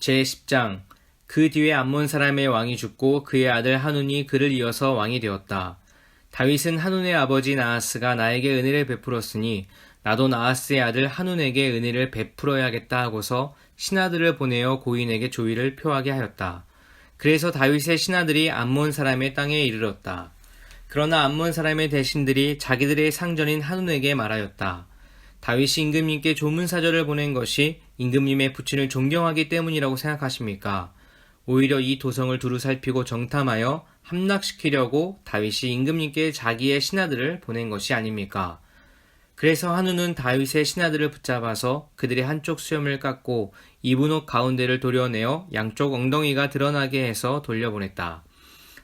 제10장 그 뒤에 암몬 사람의 왕이 죽고 그의 아들 한운이 그를 이어서 왕이 되었다. 다윗은 한운의 아버지 나하스가 나에게 은혜를 베풀었으니 나도 나하스의 아들 한운에게 은혜를 베풀어야겠다 하고서 신하들을 보내어 고인에게 조의를 표하게 하였다. 그래서 다윗의 신하들이 암몬 사람의 땅에 이르렀다. 그러나 암몬 사람의 대신들이 자기들의 상전인 한운에게 말하였다. 다윗이 임금님께 조문사절을 보낸 것이 임금님의 부친을 존경하기 때문이라고 생각하십니까? 오히려 이 도성을 두루 살피고 정탐하여 함락시키려고 다윗이 임금님께 자기의 신하들을 보낸 것이 아닙니까? 그래서 한우는 다윗의 신하들을 붙잡아서 그들의 한쪽 수염을 깎고 입은 옷 가운데를 도려내어 양쪽 엉덩이가 드러나게 해서 돌려보냈다.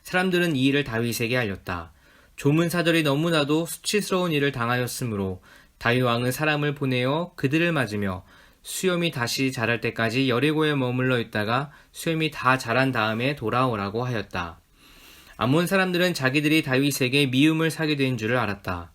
사람들은 이 일을 다윗에게 알렸다. 조문 사절이 너무나도 수치스러운 일을 당하였으므로 다윗 왕은 사람을 보내어 그들을 맞으며 수염이 다시 자랄 때까지 여리고에 머물러 있다가 수염이 다 자란 다음에 돌아오라고 하였다. 암몬 사람들은 자기들이 다윗에게 미움을 사게 된 줄을 알았다.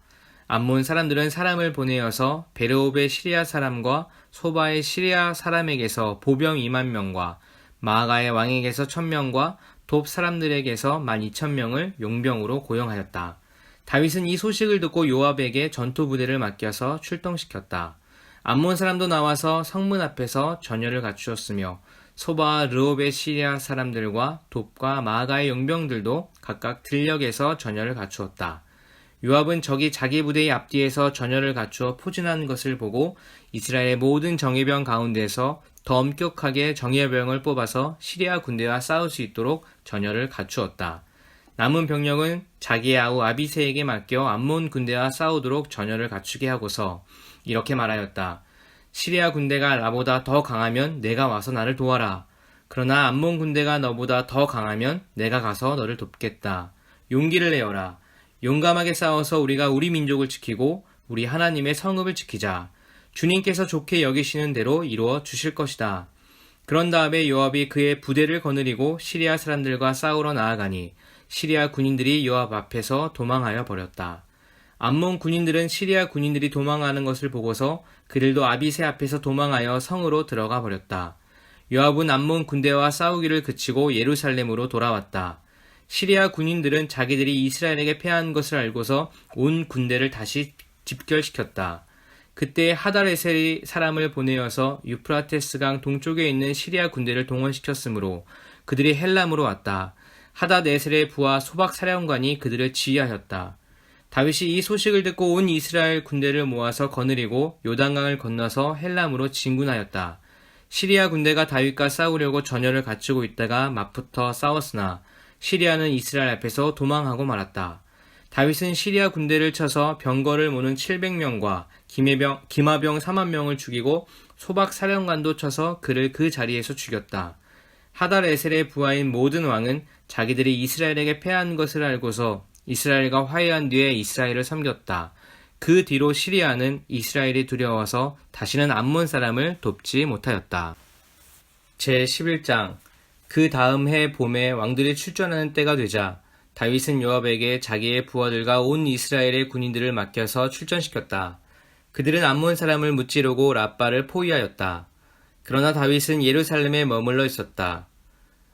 암몬 사람들은 사람을 보내어서 베르옵의 시리아 사람과 소바의 시리아 사람에게서 보병 2만 명과 마가의 왕에게서 1000명과 돕 사람들에게서 12,000명을 용병으로 고용하였다. 다윗은 이 소식을 듣고 요압에게 전투 부대를 맡겨서 출동시켰다. 암몬 사람도 나와서 성문 앞에서 전열을 갖추었으며 소바와 르옵의 시리아 사람들과 돕과 마가의 용병들도 각각 들녘에서 전열을 갖추었다. 요압은 적이 자기 부대의 앞뒤에서 전열을 갖추어 포진한 것을 보고 이스라엘의 모든 정예병 가운데서 더 엄격하게 정예병을 뽑아서 시리아 군대와 싸울 수 있도록 전열을 갖추었다. 남은 병력은 자기의 아우 아비세에게 맡겨 암몬 군대와 싸우도록 전열을 갖추게 하고서 이렇게 말하였다. 시리아 군대가 나보다 더 강하면 내가 와서 나를 도와라. 그러나 암몬 군대가 너보다 더 강하면 내가 가서 너를 돕겠다. 용기를 내어라. 용감하게 싸워서 우리가 우리 민족을 지키고 우리 하나님의 성읍을 지키자. 주님께서 좋게 여기시는 대로 이루어 주실 것이다. 그런 다음에 요압이 그의 부대를 거느리고 시리아 사람들과 싸우러 나아가니 시리아 군인들이 요압 앞에서 도망하여 버렸다. 암몬 군인들은 시리아 군인들이 도망하는 것을 보고서 그들도 아비세 앞에서 도망하여 성으로 들어가 버렸다. 요압은 암몬 군대와 싸우기를 그치고 예루살렘으로 돌아왔다. 시리아 군인들은 자기들이 이스라엘에게 패한 것을 알고서 온 군대를 다시 집결시켰다. 그때 하다레셀이 사람을 보내어서 유프라테스강 동쪽에 있는 시리아 군대를 동원시켰으므로 그들이 헬람으로 왔다. 하다네셀의 부하 소박 사령관이 그들을 지휘하였다. 다윗이 이 소식을 듣고 온 이스라엘 군대를 모아서 거느리고 요단강을 건너서 헬람으로 진군하였다. 시리아 군대가 다윗과 싸우려고 전열을 갖추고 있다가 맞붙어 싸웠으나 시리아는 이스라엘 앞에서 도망하고 말았다. 다윗은 시리아 군대를 쳐서 병거를 모는 700명과 기마병, 기마병 4만 명을 죽이고 소박 사령관도 쳐서 그를 그 자리에서 죽였다. 하달 에셀의 부하인 모든 왕은 자기들이 이스라엘에게 패한 것을 알고서 이스라엘과 화해한 뒤에 이스라엘을 섬겼다. 그 뒤로 시리아는 이스라엘이 두려워서 다시는 암몬 사람을 돕지 못하였다. 제 11장 그 다음 해 봄에 왕들이 출전하는 때가 되자 다윗은 요압에게 자기의 부하들과 온 이스라엘의 군인들을 맡겨서 출전시켰다. 그들은 암몬 사람을 무찌르고 라빠를 포위하였다. 그러나 다윗은 예루살렘에 머물러 있었다.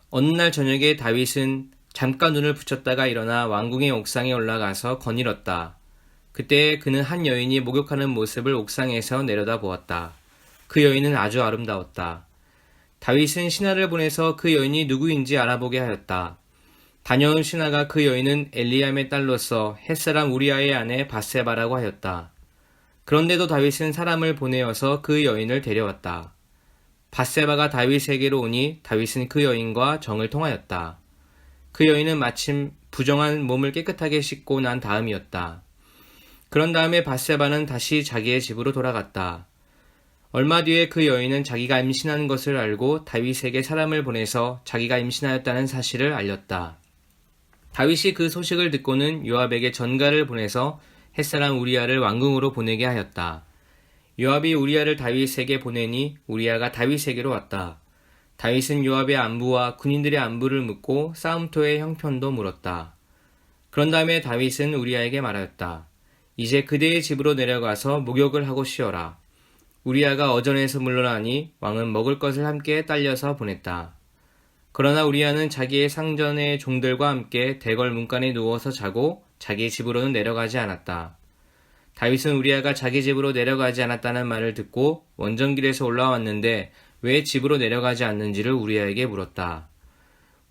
어느 날 저녁에 다윗은 잠깐 눈을 붙였다가 일어나 왕궁의 옥상에 올라가서 거닐었다. 그때 그는 한 여인이 목욕하는 모습을 옥상에서 내려다 보았다. 그 여인은 아주 아름다웠다. 다윗은 신하를 보내서 그 여인이 누구인지 알아보게 하였다. 다녀온 신하가 그 여인은 엘리암의 딸로서 햇사람 우리아의 아내 바세바라고 하였다. 그런데도 다윗은 사람을 보내어서 그 여인을 데려왔다. 바세바가 다윗에게로 오니 다윗은 그 여인과 정을 통하였다. 그 여인은 마침 부정한 몸을 깨끗하게 씻고 난 다음이었다. 그런 다음에 바세바는 다시 자기의 집으로 돌아갔다. 얼마 뒤에 그 여인은 자기가 임신한 것을 알고 다윗에게 사람을 보내서 자기가 임신하였다는 사실을 알렸다. 다윗이 그 소식을 듣고는 요압에게 전가를 보내서 햇사람 우리아를 왕궁으로 보내게 하였다. 요압이 우리아를 다윗에게 보내니 우리아가 다윗에게로 왔다. 다윗은 요압의 안부와 군인들의 안부를 묻고 싸움터의 형편도 물었다. 그런 다음에 다윗은 우리아에게 말하였다. 이제 그대의 집으로 내려가서 목욕을 하고 쉬어라. 우리아가 어전에서 물러나니 왕은 먹을 것을 함께 딸려서 보냈다. 그러나 우리아는 자기의 상전의 종들과 함께 대궐 문간에 누워서 자고 자기 집으로는 내려가지 않았다. 다윗은 우리아가 자기 집으로 내려가지 않았다는 말을 듣고 원정길에서 올라왔는데 왜 집으로 내려가지 않는지를 우리아에게 물었다.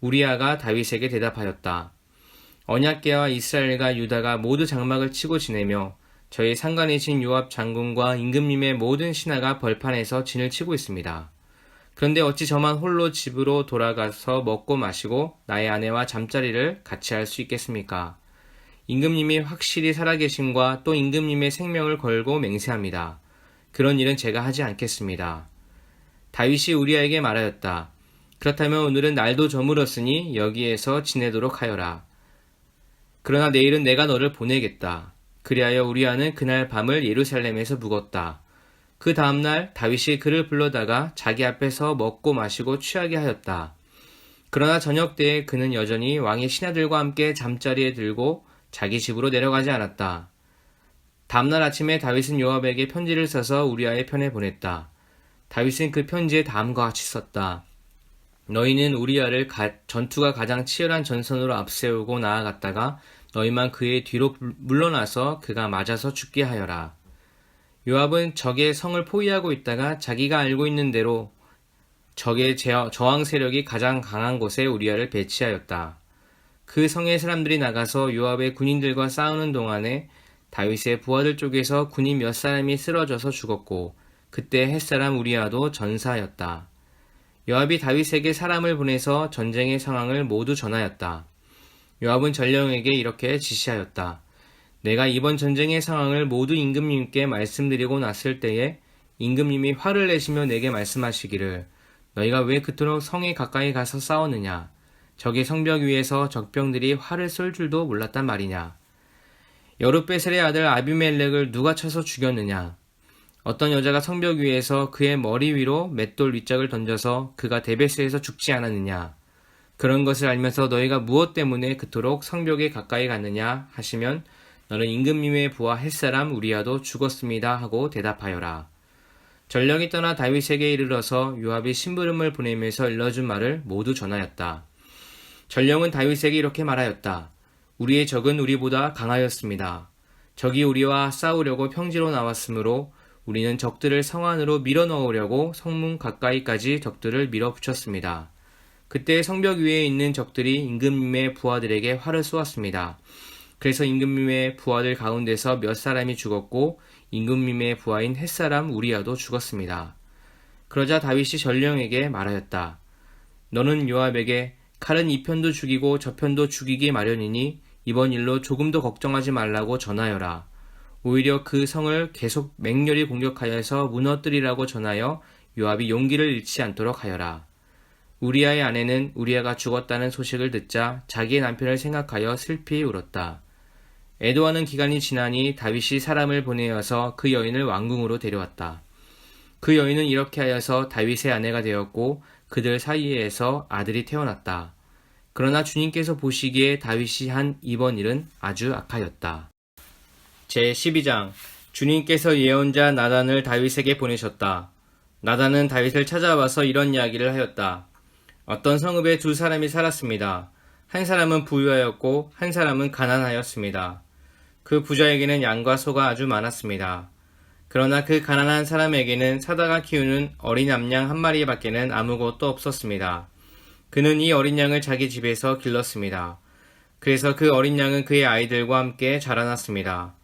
우리아가 다윗에게 대답하였다. 언약계와 이스라엘과 유다가 모두 장막을 치고 지내며 저희 상관이신 요압 장군과 임금님의 모든 신하가 벌판에서 진을 치고 있습니다. 그런데 어찌 저만 홀로 집으로 돌아가서 먹고 마시고 나의 아내와 잠자리를 같이 할 수 있겠습니까? 임금님이 확실히 살아계심과 또 임금님의 생명을 걸고 맹세합니다. 그런 일은 제가 하지 않겠습니다. 다윗이 우리아에게 말하였다. 그렇다면 오늘은 날도 저물었으니 여기에서 지내도록 하여라. 그러나 내일은 내가 너를 보내겠다. 그리하여 우리아는 그날 밤을 예루살렘에서 묵었다. 그 다음날 다윗이 그를 불러다가 자기 앞에서 먹고 마시고 취하게 하였다. 그러나 저녁 때에 그는 여전히 왕의 신하들과 함께 잠자리에 들고 자기 집으로 내려가지 않았다. 다음날 아침에 다윗은 요압에게 편지를 써서 우리아의 편에 보냈다. 다윗은 그 편지에 다음과 같이 썼다. 너희는 우리아를 가- 전투가 가장 치열한 전선으로 앞세우고 나아갔다가 너희만 그의 뒤로 물- 물러나서 그가 맞아서 죽게 하여라. 요압은 적의 성을 포위하고 있다가 자기가 알고 있는 대로 적의 저항 세력이 가장 강한 곳에 우리아를 배치하였다. 그 성의 사람들이 나가서 요압의 군인들과 싸우는 동안에 다윗의 부하들 쪽에서 군인 몇 사람이 쓰러져서 죽었고 그때 햇사람 우리아도 전사하였다. 요압이 다윗에게 사람을 보내서 전쟁의 상황을 모두 전하였다. 요압은 전령에게 이렇게 지시하였다. 내가 이번 전쟁의 상황을 모두 임금님께 말씀드리고 났을 때에 임금님이 화를 내시며 내게 말씀하시기를 너희가 왜 그토록 성에 가까이 가서 싸웠느냐? 적의 성벽 위에서 적병들이 활을 쏠 줄도 몰랐단 말이냐? 여룻베셀의 아들 아비멜렉을 누가 쳐서 죽였느냐? 어떤 여자가 성벽 위에서 그의 머리 위로 맷돌 윗짝을 던져서 그가 데베스에서 죽지 않았느냐? 그런 것을 알면서 너희가 무엇 때문에 그토록 성벽에 가까이 갔느냐 하시면 너는 임금님의 부하 햇사람 우리아도 죽었습니다 하고 대답하여라. 전령이 떠나 다윗에게 이르러서 요압이 심부름을 보내면서 일러준 말을 모두 전하였다. 전령은 다윗에게 이렇게 말하였다. 우리의 적은 우리보다 강하였습니다. 적이 우리와 싸우려고 평지로 나왔으므로 우리는 적들을 성 안으로 밀어 넣으려고 성문 가까이까지 적들을 밀어붙였습니다. 그때 성벽 위에 있는 적들이 임금님의 부하들에게 활을 쏘았습니다. 그래서 임금님의 부하들 가운데서 몇 사람이 죽었고 임금님의 부하인 햇사람 우리아도 죽었습니다. 그러자 다윗이 전령에게 말하였다. 너는 요압에게 칼은 이 편도 죽이고 저 편도 죽이기 마련이니 이번 일로 조금도 걱정하지 말라고 전하여라. 오히려 그 성을 계속 맹렬히 공격하여서 무너뜨리라고 전하여 요압이 용기를 잃지 않도록 하여라. 우리아의 아내는 우리아가 죽었다는 소식을 듣자 자기의 남편을 생각하여 슬피 울었다. 애도하는 기간이 지나니 다윗이 사람을 보내어서 그 여인을 왕궁으로 데려왔다. 그 여인은 이렇게 하여서 다윗의 아내가 되었고 그들 사이에서 아들이 태어났다. 그러나 주님께서 보시기에 다윗이 한 이번 일은 아주 악하였다. 제 12장 주님께서 예언자 나단을 다윗에게 보내셨다. 나단은 다윗을 찾아와서 이런 이야기를 하였다. 어떤 성읍에 두 사람이 살았습니다. 한 사람은 부유하였고 한 사람은 가난하였습니다. 그 부자에게는 양과 소가 아주 많았습니다. 그러나 그 가난한 사람에게는 사다가 키우는 어린 암양 한 마리밖에는 아무것도 없었습니다. 그는 이 어린 양을 자기 집에서 길렀습니다. 그래서 그 어린 양은 그의 아이들과 함께 자라났습니다.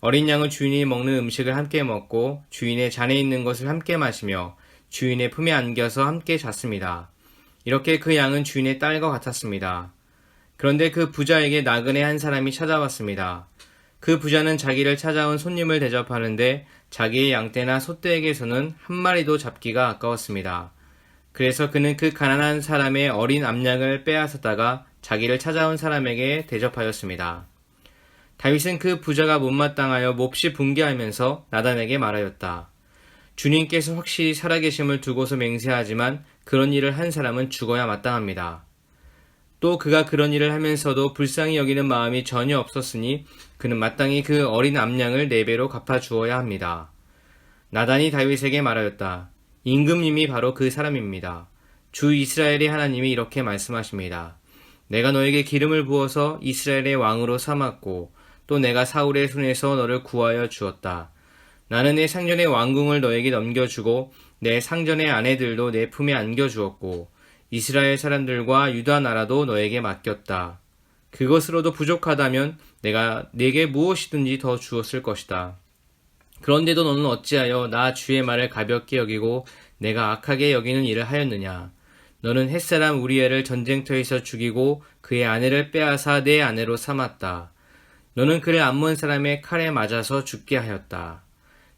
어린 양은 주인이 먹는 음식을 함께 먹고 주인의 잔에 있는 것을 함께 마시며 주인의 품에 안겨서 함께 잤습니다. 이렇게 그 양은 주인의 딸과 같았습니다. 그런데 그 부자에게 나그네 한 사람이 찾아왔습니다. 그 부자는 자기를 찾아온 손님을 대접하는데 자기의 양떼나 소떼에게서는 한 마리도 잡기가 아까웠습니다. 그래서 그는 그 가난한 사람의 어린 암양을 빼앗았다가 자기를 찾아온 사람에게 대접하였습니다. 다윗은 그 부자가 못마땅하여 몹시 붕괴하면서 나단에게 말하였다. 주님께서 확실히 살아계심을 두고서 맹세하지만 그런 일을 한 사람은 죽어야 마땅합니다. 또 그가 그런 일을 하면서도 불쌍히 여기는 마음이 전혀 없었으니 그는 마땅히 그 어린 암양을 네 배로 갚아 주어야 합니다. 나단이 다윗에게 말하였다. 임금님이 바로 그 사람입니다. 주 이스라엘의 하나님이 이렇게 말씀하십니다. 내가 너에게 기름을 부어서 이스라엘의 왕으로 삼았고 또 내가 사울의 손에서 너를 구하여 주었다. 나는 내 상전의 왕궁을 너에게 넘겨주고 내 상전의 아내들도 내 품에 안겨주었고 이스라엘 사람들과 유다 나라도 너에게 맡겼다. 그것으로도 부족하다면 내가 네게 무엇이든지 더 주었을 것이다. 그런데도 너는 어찌하여 나 주의 말을 가볍게 여기고 내가 악하게 여기는 일을 하였느냐? 너는 햇사람 우리엘을 전쟁터에서 죽이고 그의 아내를 빼앗아 내 아내로 삼았다. 너는 그를 암몬 사람의 칼에 맞아서 죽게 하였다.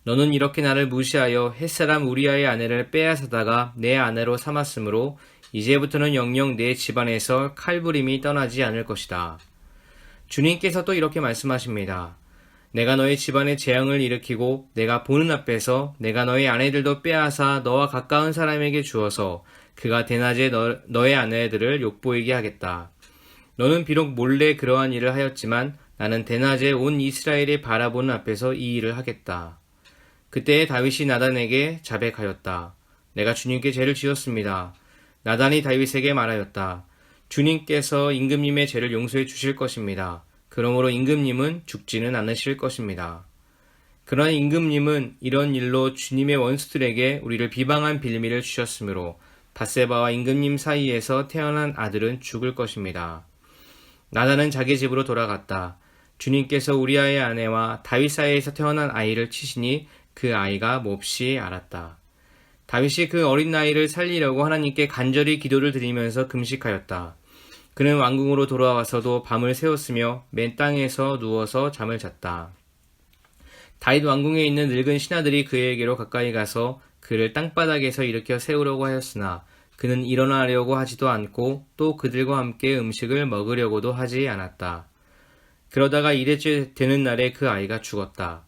너는 이렇게 나를 무시하여 햇사람 우리아의 아내를 빼앗아다가 내 아내로 삼았으므로 이제부터는 영영 내 집안에서 칼부림이 떠나지 않을 것이다. 주님께서 또 이렇게 말씀하십니다. 내가 너의 집안에 재앙을 일으키고 내가 보는 앞에서 내가 너의 아내들도 빼앗아 너와 가까운 사람에게 주어서 그가 대낮에 너, 너의 아내들을 욕보이게 하겠다. 너는 비록 몰래 그러한 일을 하였지만 나는 대낮에 온 이스라엘이 바라보는 앞에서 이 일을 하겠다. 그때에 다윗이 나단에게 자백하였다. 내가 주님께 죄를 지었습니다. 나단이 다윗에게 말하였다. 주님께서 임금님의 죄를 용서해 주실 것입니다. 그러므로 임금님은 죽지는 않으실 것입니다. 그러나 임금님은 이런 일로 주님의 원수들에게 우리를 비방한 빌미를 주셨으므로 바세바와 임금님 사이에서 태어난 아들은 죽을 것입니다. 나단은 자기 집으로 돌아갔다. 주님께서 우리아의 아내와 다윗 사이에서 태어난 아이를 치시니 그 아이가 몹시 알았다. 다윗이 그 어린 나이를 살리려고 하나님께 간절히 기도를 드리면서 금식하였다. 그는 왕궁으로 돌아와서도 밤을 새웠으며 맨 땅에서 누워서 잠을 잤다. 다윗 왕궁에 있는 늙은 신하들이 그에게로 가까이 가서 그를 땅바닥에서 일으켜 세우려고 하였으나 그는 일어나려고 하지도 않고 또 그들과 함께 음식을 먹으려고도 하지 않았다. 그러다가 이래째 되는 날에 그 아이가 죽었다.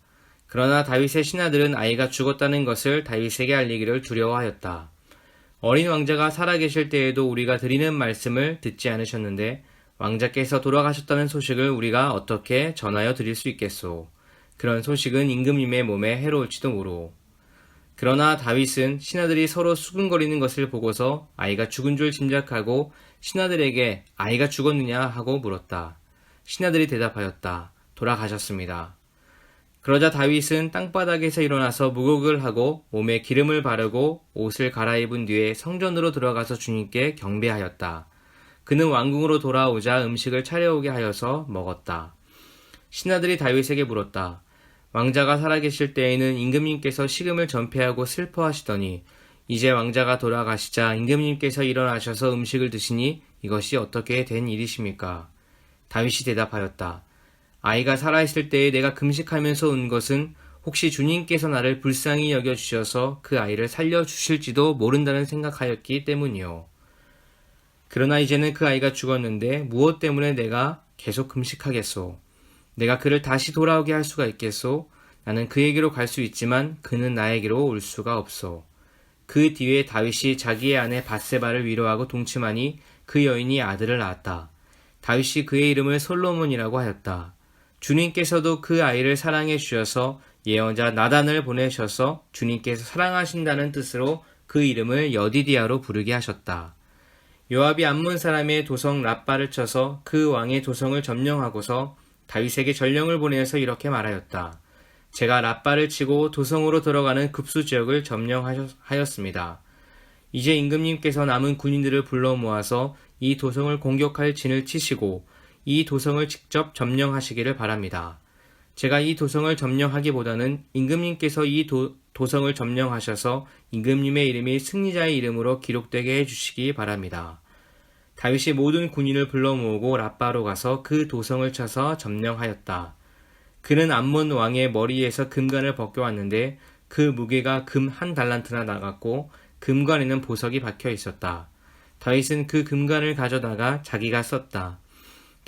그러나 다윗의 신하들은 아이가 죽었다는 것을 다윗에게 알리기를 두려워하였다. 어린 왕자가 살아계실 때에도 우리가 드리는 말씀을 듣지 않으셨는데 왕자께서 돌아가셨다는 소식을 우리가 어떻게 전하여 드릴 수 있겠소. 그런 소식은 임금님의 몸에 해로울지도 모르오. 그러나 다윗은 신하들이 서로 수근거리는 것을 보고서 아이가 죽은 줄 짐작하고 신하들에게 아이가 죽었느냐 하고 물었다. 신하들이 대답하였다. 돌아가셨습니다. 그러자 다윗은 땅바닥에서 일어나서 무곡을 하고 몸에 기름을 바르고 옷을 갈아입은 뒤에 성전으로 들어가서 주님께 경배하였다. 그는 왕궁으로 돌아오자 음식을 차려오게 하여서 먹었다. 신하들이 다윗에게 물었다. 왕자가 살아계실 때에는 임금님께서 식음을 전폐하고 슬퍼하시더니 이제 왕자가 돌아가시자 임금님께서 일어나셔서 음식을 드시니 이것이 어떻게 된 일이십니까? 다윗이 대답하였다. 아이가 살아있을 때에 내가 금식하면서 온 것은 혹시 주님께서 나를 불쌍히 여겨주셔서 그 아이를 살려주실지도 모른다는 생각하였기 때문이요. 그러나 이제는 그 아이가 죽었는데 무엇 때문에 내가 계속 금식하겠소? 내가 그를 다시 돌아오게 할 수가 있겠소? 나는 그에게로 갈 수 있지만 그는 나에게로 올 수가 없소. 그 뒤에 다윗이 자기의 아내 바세바를 위로하고 동침하니 그 여인이 아들을 낳았다. 다윗이 그의 이름을 솔로몬이라고 하였다. 주님께서도 그 아이를 사랑해 주셔서 예언자 나단을 보내셔서 주님께서 사랑하신다는 뜻으로 그 이름을 여디디아로 부르게 하셨다. 요압이 암몬 사람의 도성 라빠를 쳐서 그 왕의 도성을 점령하고서 다윗에게 전령을 보내서 이렇게 말하였다. 제가 라빠를 치고 도성으로 들어가는 급수 지역을 점령하였습니다. 이제 임금님께서 남은 군인들을 불러 모아서 이 도성을 공격할 진을 치시고 이 도성을 직접 점령하시기를 바랍니다. 제가 이 도성을 점령하기보다는 임금님께서 이 도, 도성을 점령하셔서 임금님의 이름이 승리자의 이름으로 기록되게 해주시기 바랍니다. 다윗이 모든 군인을 불러 모으고 라빠로 가서 그 도성을 쳐서 점령하였다. 그는 암몬 왕의 머리에서 금관을 벗겨왔는데 그 무게가 금 한 달란트나 나갔고 금관에는 보석이 박혀 있었다. 다윗은 그 금관을 가져다가 자기가 썼다.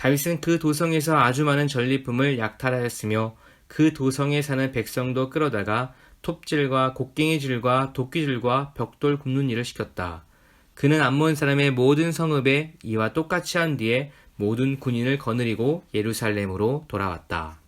다윗은 그 도성에서 아주 많은 전리품을 약탈하였으며 그 도성에 사는 백성도 끌어다가 톱질과 곡괭이질과 도끼질과 벽돌 굽는 일을 시켰다. 그는 암몬 사람의 모든 성읍에 이와 똑같이 한 뒤에 모든 군인을 거느리고 예루살렘으로 돌아왔다.